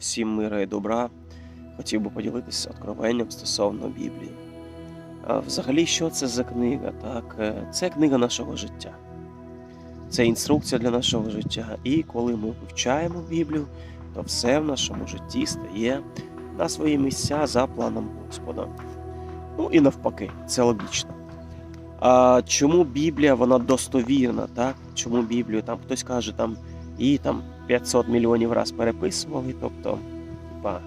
Всім мира і добра. Хотів би поділитися откровенням стосовно Біблії. А Взагалі, що це за книга? Так, е, це книга нашого життя. Це інструкція для нашого життя. І коли ми вивчаємо Біблію, то все в нашому житті стає на свої місця за планом Господа. Ну і навпаки, це логічно. А чому Біблія вона достовірна? Так? Чому Біблію там хтось каже, там її там 500 мільйонів раз переписували, тобто, типа,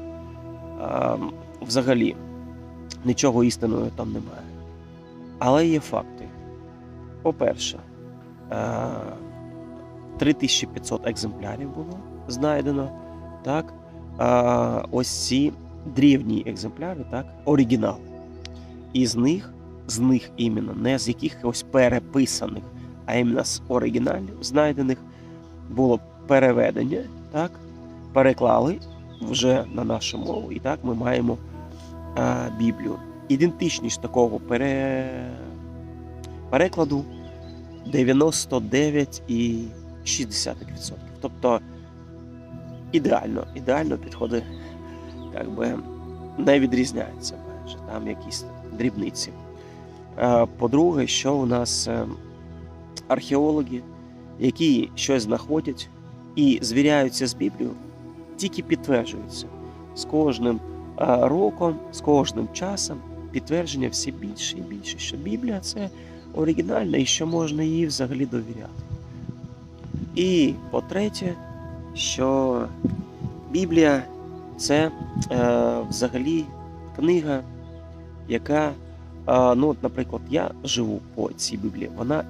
а, взагалі нічого істинного там немає. Але є факти. По-перше, а, 3500 екземплярів було знайдено. Так? А, ось ці древні екземпляри, так? оригінал. І них, з них іменно, не з якихось переписаних, а іменно з оригіналів знайдених було переведення, так? переклали вже на нашу мову, і так ми маємо а, Біблію. Ідентичність такого пере... перекладу 99,6%. Тобто ідеально, ідеально підходи як би, не відрізняються майже, там якісь дрібниці. Е, По-друге, що у нас е, археологи, які щось знаходять і звіряються з Біблією, тільки підтверджуються. З кожним е, роком, з кожним часом підтвердження все більше і більше, що Біблія це оригінальна і що можна їй взагалі довіряти. І по-третє, що Біблія це е, взагалі книга, яка, е, ну, от, наприклад, я живу по цій Біблії, вона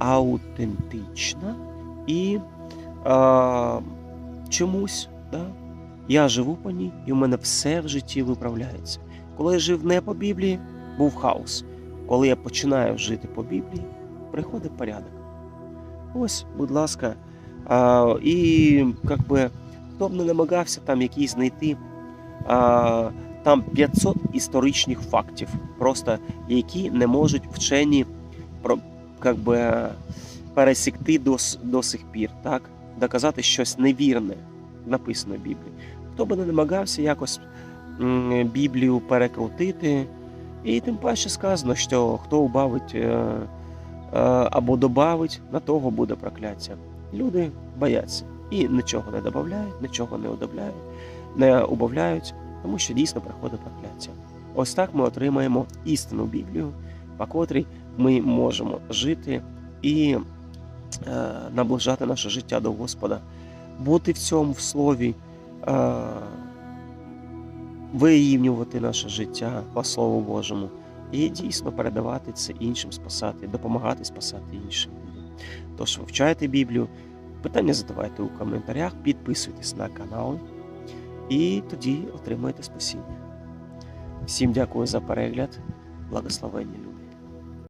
аутентична і е, чомусь, да, я живу по ній, і в мене все в житті виправляється. Коли я жив не по Біблії, був хаос. Коли я починаю жити по Біблії, приходить порядок. Ось, будь ласка. А, і як би, хто б не намагався там якісь знайти а, там 500 історичних фактів, просто які не можуть вчені як би, пересікти до, до сих пір, так? доказати щось невірне, написано в Біблії. Хто би не намагався якось Біблію перекрутити, і тим паче сказано, що хто убавить е, е, або добавить, на того буде прокляття. Люди бояться і нічого не додають, нічого не удобляють, не убавляють, тому що дійсно приходить прокляття. Ось так ми отримаємо істинну Біблію, по котрій ми можемо жити і е, наближати наше життя до Господа, бути в цьому в слові, е, вирівнювати наше життя по Слову Божому і дійсно передавати це іншим, спасати, допомагати спасати іншим. Тож вивчайте Біблію, питання задавайте у коментарях, підписуйтесь на канал і тоді отримаєте спасіння. Всім дякую за перегляд, благословення.